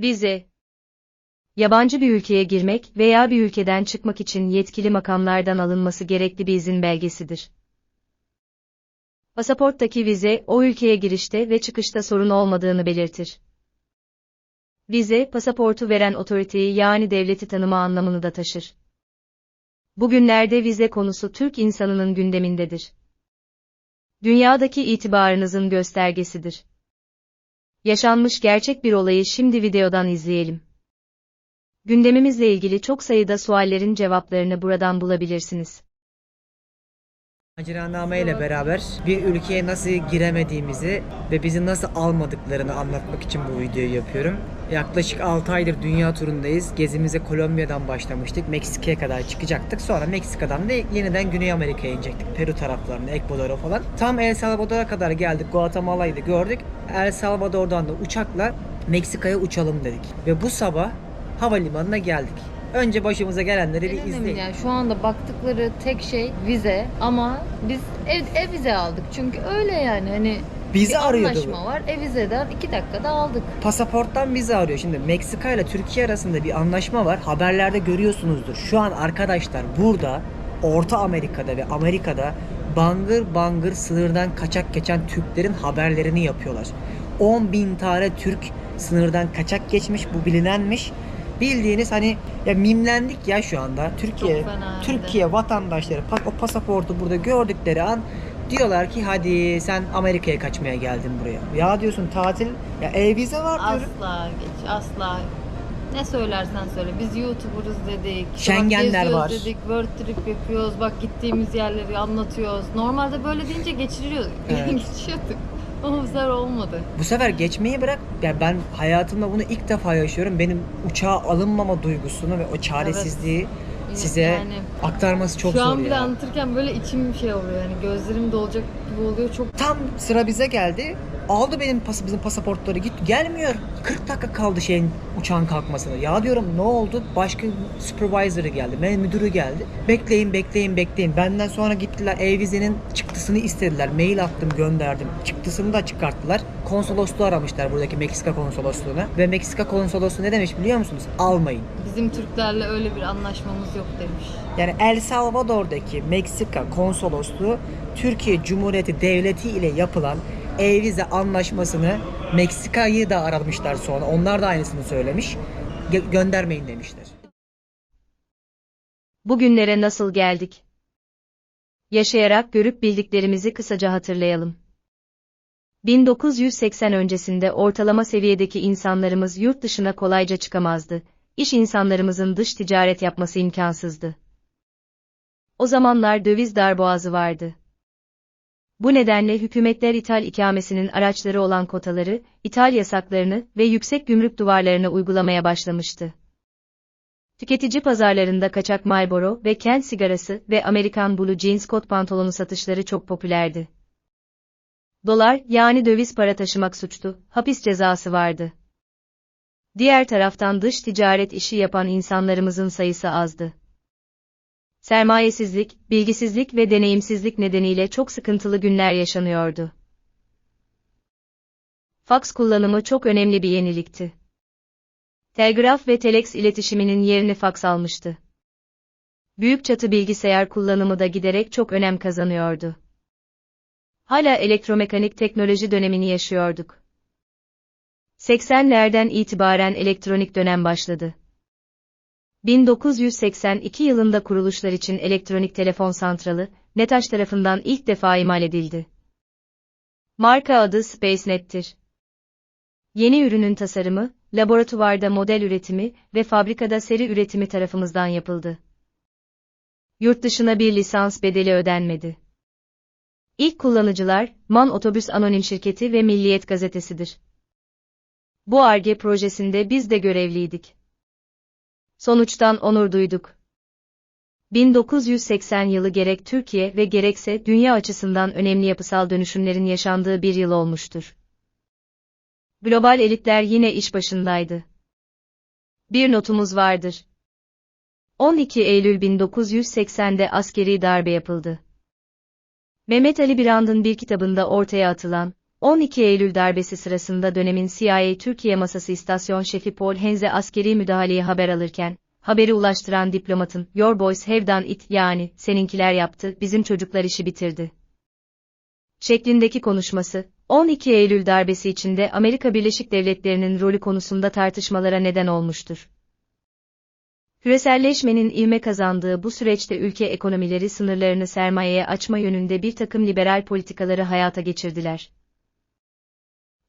Vize Yabancı bir ülkeye girmek veya bir ülkeden çıkmak için yetkili makamlardan alınması gerekli bir izin belgesidir. Pasaporttaki vize, o ülkeye girişte ve çıkışta sorun olmadığını belirtir. Vize, pasaportu veren otoriteyi yani devleti tanıma anlamını da taşır. Bugünlerde vize konusu Türk insanının gündemindedir. Dünyadaki itibarınızın göstergesidir. Yaşanmış gerçek bir olayı şimdi videodan izleyelim. Gündemimizle ilgili çok sayıda suallerin cevaplarını buradan bulabilirsiniz. Maceraname ile beraber bir ülkeye nasıl giremediğimizi ve bizi nasıl almadıklarını anlatmak için bu videoyu yapıyorum. Yaklaşık 6 aydır dünya turundayız. Gezimize Kolombiya'dan başlamıştık. Meksika'ya kadar çıkacaktık. Sonra Meksika'dan da yeniden Güney Amerika'ya inecektik. Peru taraflarına, Ekvador'a falan. Tam El Salvador'a kadar geldik. Guatemala'yı da gördük. El Salvador'dan da uçakla Meksika'ya uçalım dedik. Ve bu sabah havalimanına geldik. Önce başımıza gelenleri bir izleyin. yani şu anda baktıkları tek şey vize ama biz ev, ev vize aldık çünkü öyle yani hani Bizi bir arıyordu anlaşma var ev vizeden iki dakikada aldık. Pasaporttan bizi arıyor. Şimdi Meksika ile Türkiye arasında bir anlaşma var. Haberlerde görüyorsunuzdur. Şu an arkadaşlar burada Orta Amerika'da ve Amerika'da bangır bangır sınırdan kaçak geçen Türklerin haberlerini yapıyorlar. 10 bin tane Türk sınırdan kaçak geçmiş. Bu bilinenmiş. Bildiğiniz hani ya mimlendik ya şu anda. Türkiye. Türkiye vatandaşları o pasaportu burada gördükleri an diyorlar ki hadi sen Amerika'ya kaçmaya geldin buraya. Ya diyorsun tatil ya ev vize var diyorum. Asla geç asla ne söylersen söyle biz YouTuber'ız dedik. Schengenler var. dedik world trip yapıyoruz bak gittiğimiz yerleri anlatıyoruz. Normalde böyle deyince geçiriyor, Evet. geçiyorduk. Ama bu sefer olmadı. Bu sefer geçmeyi bırak. Ya ben hayatımda bunu ilk defa yaşıyorum. Benim uçağa alınmama duygusunu ve o çaresizliği size Yani aktarması çok Şu zor an bile ya. anlatırken böyle içim şey oluyor yani gözlerim dolacak gibi oluyor çok Tam sıra bize geldi. Aldı benim pas bizim pasaportları git gelmiyor. 40 dakika kaldı şeyin uçağın kalkmasına. Ya diyorum ne oldu? Başka supervisor'ı geldi. me- Müdürü geldi. Bekleyin bekleyin bekleyin. Benden sonra gittiler ev vizenin çıktısını istediler. Mail attım gönderdim. Çıktısını da çıkarttılar. Konsolosluğu aramışlar buradaki Meksika konsolosluğuna. Ve Meksika konsolosluğu ne demiş biliyor musunuz? Almayın. bizim Türklerle öyle bir anlaşmamız yok demiş. Yani El Salvador'daki Meksika konsolosluğu Türkiye Cumhuriyeti Devleti ile yapılan e-vize anlaşmasını Meksika'yı da aramışlar sonra. Onlar da aynısını söylemiş. Gö- göndermeyin demişler. Bugünlere nasıl geldik? Yaşayarak görüp bildiklerimizi kısaca hatırlayalım. 1980 öncesinde ortalama seviyedeki insanlarımız yurt dışına kolayca çıkamazdı. İş insanlarımızın dış ticaret yapması imkansızdı. O zamanlar döviz darboğazı vardı. Bu nedenle hükümetler ithal ikamesinin araçları olan kotaları, ithal yasaklarını ve yüksek gümrük duvarlarını uygulamaya başlamıştı. Tüketici pazarlarında kaçak Marlboro ve Kent sigarası ve Amerikan Blue Jeans kot pantolonu satışları çok popülerdi. Dolar yani döviz para taşımak suçtu, hapis cezası vardı. Diğer taraftan dış ticaret işi yapan insanlarımızın sayısı azdı. Sermayesizlik, bilgisizlik ve deneyimsizlik nedeniyle çok sıkıntılı günler yaşanıyordu. Faks kullanımı çok önemli bir yenilikti. Telgraf ve telex iletişiminin yerini faks almıştı. Büyük çatı bilgisayar kullanımı da giderek çok önem kazanıyordu. Hala elektromekanik teknoloji dönemini yaşıyorduk. 80'lerden itibaren elektronik dönem başladı. 1982 yılında kuruluşlar için elektronik telefon santralı, NETAŞ tarafından ilk defa imal edildi. Marka adı SpaceNet'tir. Yeni ürünün tasarımı, laboratuvarda model üretimi ve fabrikada seri üretimi tarafımızdan yapıldı. Yurt dışına bir lisans bedeli ödenmedi. İlk kullanıcılar, MAN Otobüs Anonim Şirketi ve Milliyet Gazetesi'dir. Bu ARGE projesinde biz de görevliydik. Sonuçtan onur duyduk. 1980 yılı gerek Türkiye ve gerekse dünya açısından önemli yapısal dönüşümlerin yaşandığı bir yıl olmuştur. Global elitler yine iş başındaydı. Bir notumuz vardır. 12 Eylül 1980'de askeri darbe yapıldı. Mehmet Ali Birand'ın bir kitabında ortaya atılan, 12 Eylül darbesi sırasında dönemin CIA Türkiye Masası İstasyon Şefi Paul Henze askeri müdahaleyi haber alırken, haberi ulaştıran diplomatın, Your boys have done it yani, seninkiler yaptı, bizim çocuklar işi bitirdi. Şeklindeki konuşması, 12 Eylül darbesi içinde Amerika Birleşik Devletleri'nin rolü konusunda tartışmalara neden olmuştur. Küreselleşmenin ivme kazandığı bu süreçte ülke ekonomileri sınırlarını sermayeye açma yönünde bir takım liberal politikaları hayata geçirdiler.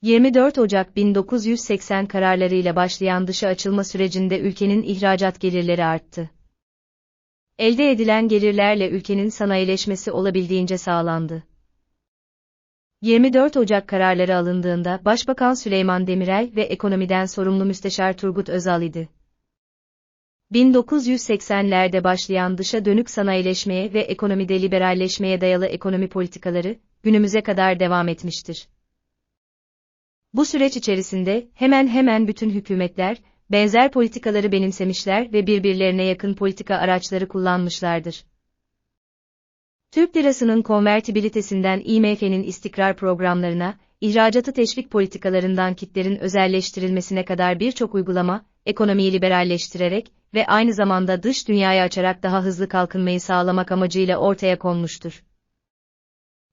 24 Ocak 1980 kararlarıyla başlayan dışa açılma sürecinde ülkenin ihracat gelirleri arttı. Elde edilen gelirlerle ülkenin sanayileşmesi olabildiğince sağlandı. 24 Ocak kararları alındığında Başbakan Süleyman Demirel ve ekonomiden sorumlu Müsteşar Turgut Özal idi. 1980'lerde başlayan dışa dönük sanayileşmeye ve ekonomide liberalleşmeye dayalı ekonomi politikaları, günümüze kadar devam etmiştir. Bu süreç içerisinde hemen hemen bütün hükümetler, benzer politikaları benimsemişler ve birbirlerine yakın politika araçları kullanmışlardır. Türk lirasının konvertibilitesinden IMF'nin istikrar programlarına, ihracatı teşvik politikalarından kitlerin özelleştirilmesine kadar birçok uygulama, ekonomiyi liberalleştirerek ve aynı zamanda dış dünyaya açarak daha hızlı kalkınmayı sağlamak amacıyla ortaya konmuştur.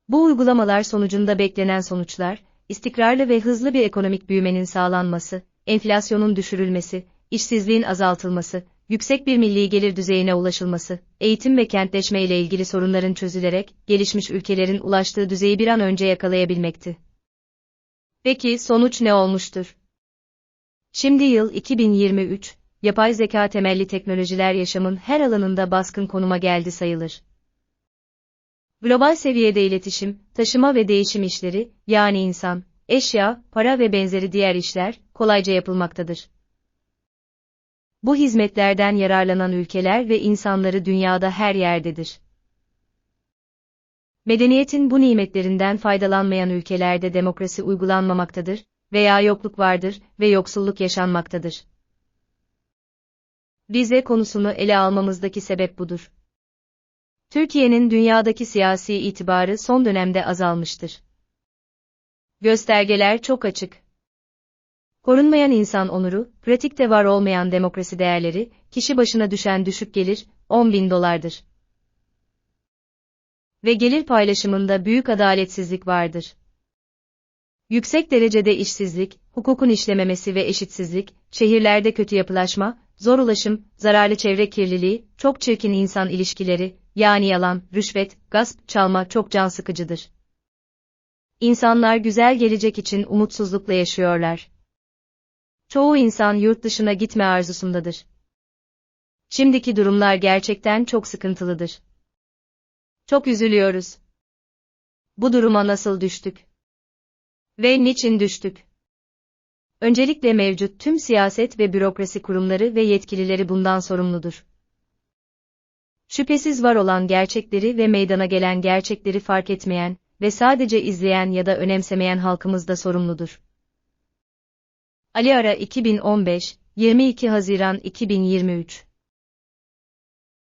Bu uygulamalar sonucunda beklenen sonuçlar, istikrarlı ve hızlı bir ekonomik büyümenin sağlanması, enflasyonun düşürülmesi, işsizliğin azaltılması, yüksek bir milli gelir düzeyine ulaşılması, eğitim ve kentleşme ile ilgili sorunların çözülerek, gelişmiş ülkelerin ulaştığı düzeyi bir an önce yakalayabilmekti. Peki sonuç ne olmuştur? Şimdi yıl 2023, yapay zeka temelli teknolojiler yaşamın her alanında baskın konuma geldi sayılır. Global seviyede iletişim, taşıma ve değişim işleri, yani insan, eşya, para ve benzeri diğer işler, kolayca yapılmaktadır. Bu hizmetlerden yararlanan ülkeler ve insanları dünyada her yerdedir. Medeniyetin bu nimetlerinden faydalanmayan ülkelerde demokrasi uygulanmamaktadır veya yokluk vardır ve yoksulluk yaşanmaktadır. Vize konusunu ele almamızdaki sebep budur. Türkiye'nin dünyadaki siyasi itibarı son dönemde azalmıştır. Göstergeler çok açık. Korunmayan insan onuru, pratikte var olmayan demokrasi değerleri, kişi başına düşen düşük gelir, 10 bin dolardır. Ve gelir paylaşımında büyük adaletsizlik vardır. Yüksek derecede işsizlik, hukukun işlememesi ve eşitsizlik, şehirlerde kötü yapılaşma, zor ulaşım, zararlı çevre kirliliği, çok çirkin insan ilişkileri, yani yalan, rüşvet, gasp, çalma çok can sıkıcıdır. İnsanlar güzel gelecek için umutsuzlukla yaşıyorlar. Çoğu insan yurt dışına gitme arzusundadır. Şimdiki durumlar gerçekten çok sıkıntılıdır. Çok üzülüyoruz. Bu duruma nasıl düştük? Ve niçin düştük? Öncelikle mevcut tüm siyaset ve bürokrasi kurumları ve yetkilileri bundan sorumludur. Şüphesiz var olan gerçekleri ve meydana gelen gerçekleri fark etmeyen ve sadece izleyen ya da önemsemeyen halkımız da sorumludur. Ali Ara 2015, 22 Haziran 2023